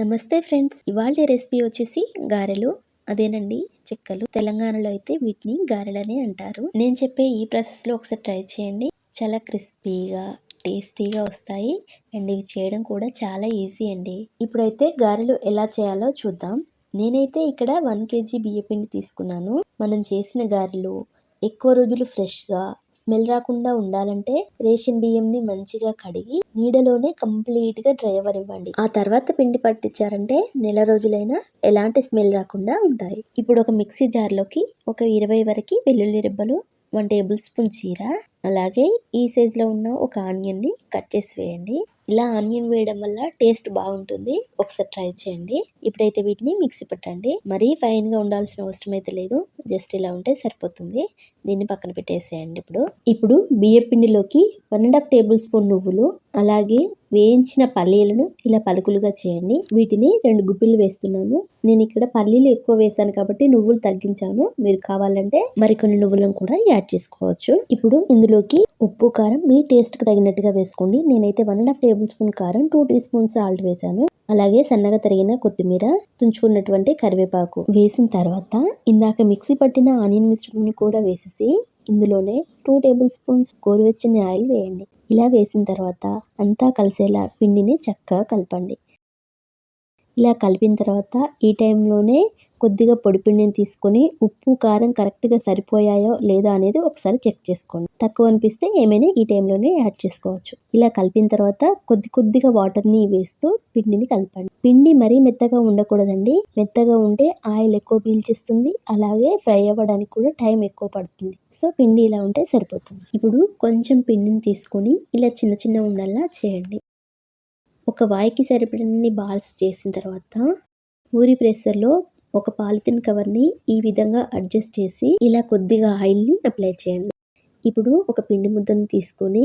నమస్తే ఫ్రెండ్స్. ఇవాళ రెసిపీ వచ్చేసి గారెలు. అదేనండి చెక్కలు. తెలంగాణలో అయితే వీటిని గారెలని అంటారు. నేను చెప్పే ఈ ప్రాసెస్లో ఒకసారి ట్రై చేయండి. చాలా క్రిస్పీగా టేస్టీగా వస్తాయి. అండ్ ఇవి చేయడం కూడా చాలా ఈజీ అండి. ఇప్పుడైతే గారెలు ఎలా చేయాలో చూద్దాం. నేనైతే ఇక్కడ వన్ కేజీ బియ్యపిండి తీసుకున్నాను. మనం చేసిన గారెలు ఎక్కువ రోజులు ఫ్రెష్గా స్మెల్ రాకుండా ఉండాలంటే రేషన్ బియ్యంని మంచిగా కడిగి నీడలోనే కంప్లీట్గా డ్రై అవ్వనివ్వండి ఆ తర్వాత పిండి పట్టించారంటే నెల రోజులైనా ఎలాంటి స్మెల్ రాకుండా ఉంటాయి. ఇప్పుడు ఒక మిక్సీ జార్లోకి ఒక ఇరవై వరకు వెల్లుల్లి రెబ్బలు వన్ టేబుల్ స్పూన్ చీర అలాగే ఈ సైజులో ఉన్న ఒక ఆనియన్ని కట్ చేసి వేయండి. ఇలా ఆనియన్ వేయడం వల్ల టేస్ట్ బాగుంటుంది. ఒకసారి ట్రై చేయండి. ఇప్పుడైతే వీటిని మిక్సీ పెట్టండి. మరీ ఫైన్గా ఉండాల్సిన అవసరం అయితే లేదు. జస్ట్ ఇలా ఉంటే సరిపోతుంది. దీన్ని పక్కన పెట్టేసేయండి ఇప్పుడు. ఇప్పుడు బియ్య పిండిలోకి one and half tablespoon నువ్వులు అలాగే వేయించిన పల్లీలను ఇలా పలుకులుగా చేయండి. వీటిని రెండు గుప్పిలు వేస్తున్నాను. నేను ఇక్కడ పల్లీలు ఎక్కువ వేసాను కాబట్టి నువ్వులు తగ్గించాను. మీరు కావాలంటే మరికొన్ని నువ్వులను కూడా యాడ్ చేసుకోవచ్చు. ఇప్పుడు ఇందులోకి ఉప్పు కారం మీ టేస్ట్కి తగినట్టుగా వేసుకోండి. నేనైతే one and half tablespoon కారం టూ టీ స్పూన్స్ సాల్ట్ వేసాను. అలాగే సన్నగా తరిగిన కొత్తిమీర తుంచుకున్నటువంటి కరివేపాకు వేసిన తర్వాత ఇందాక మిక్సీ పట్టిన ఆనియన్ మిశ్రమాన్ని కూడా వేసేసి ఇందులోనే టూ టేబుల్ స్పూన్స్ గోరువెచ్చని ఆయిల్ వేయండి. ఇలా వేసిన తర్వాత అంతా కలిసేలా పిండిని చక్కగా కలపండి. ఇలా కలిపిన తర్వాత ఈ టైంలోనే కొద్దిగా పొడి పిండిని తీసుకొని ఉప్పు కారం కరెక్ట్గా సరిపోయాయో లేదా అనేది ఒకసారి చెక్ చేసుకోండి. తక్కువ అనిపిస్తే ఏమైనా ఈ టైంలోనే యాడ్ చేసుకోవచ్చు. ఇలా కలిపిన తర్వాత కొద్ది కొద్దిగా వాటర్ని వేస్తూ పిండిని కలపండి. పిండి మరీ మెత్తగా ఉండకూడదండి. మెత్తగా ఉంటే ఆయిల్ ఎక్కువ పీల్చిస్తుంది. అలాగే ఫ్రై అవ్వడానికి కూడా టైం ఎక్కువ పడుతుంది. సో పిండి ఇలా ఉంటే సరిపోతుంది. ఇప్పుడు కొంచెం పిండిని తీసుకొని ఇలా చిన్న చిన్న ఉండల్లా చేయండి. ఒక వాయికి సరిపడని బాల్స్ చేసిన తర్వాత ఊరి ప్రెషర్లో ఒక పాలిథిన్ కవర్ని ఈ విధంగా అడ్జస్ట్ చేసి ఇలా కొద్దిగా ఆయిల్ని అప్లై చేయండి. ఇప్పుడు ఒక పిండి ముద్దను తీసుకొని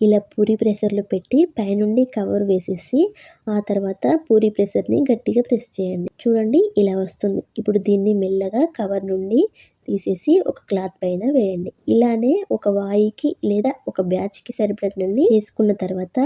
ఇలా పూరి ప్రెషర్లో పెట్టి పైనుండి కవర్ వేసేసి ఆ తర్వాత పూరి ప్రెషర్ని గట్టిగా ప్రెస్ చేయండి. చూడండి ఇలా వస్తుంది. ఇప్పుడు దీన్ని మెల్లగా కవర్ నుండి తీసేసి ఒక క్లాత్ పైన వేయండి. ఇలానే ఒక వాయికి లేదా ఒక బ్యాచ్కి సరిపడినన్ని చేసుకున్న తర్వాత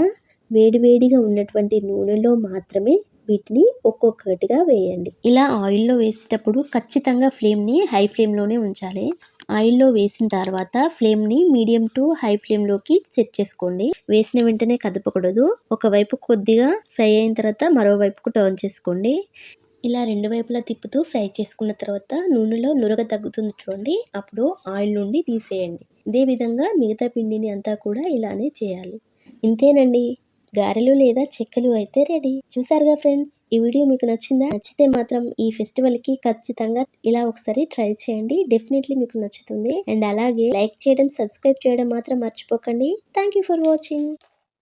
వేడివేడిగా ఉన్నటువంటి నూనెలో మాత్రమే వీటిని ఒక్కొక్కటిగా వేయండి. ఇలా ఆయిల్లో వేసేటప్పుడు ఖచ్చితంగా ఫ్లేమ్ని హై ఫ్లేమ్లోనే ఉంచాలి. ఆయిల్లో వేసిన తర్వాత ఫ్లేమ్ని మీడియం టు హై ఫ్లేమ్లోకి సెట్ చేసుకోండి. వేసిన వెంటనే కదపకూడదు. ఒకవైపు కొద్దిగా ఫ్రై అయిన తర్వాత మరోవైపుకు టర్న్ చేసుకోండి. ఇలా రెండు వైపులా తిప్పుతూ ఫ్రై చేసుకున్న తర్వాత నూనెలో నురగ తగ్గుతుంది చూడండి. అప్పుడు ఆయిల్ నుండి తీసేయండి. ఇదే విధంగా మిగతా పిండిని అంతా కూడా ఇలానే చేయాలి. ఇంతేనండి. గారెలు లేదా చెక్కలు అయితే రెడీ. చూసారుగా ఫ్రెండ్స్? ఈ వీడియో మీకు నచ్చిందా? నచ్చితే మాత్రం ఈ ఫెస్టివల్కి ఖచ్చితంగా ఇలా ఒకసారి ట్రై చేయండి. డెఫినెట్లీ మీకు నచ్చుతుంది. అండ్ అలాగే లైక్ చేయడం సబ్స్క్రైబ్ చేయడం మాత్రం మర్చిపోకండి. Thank for watching.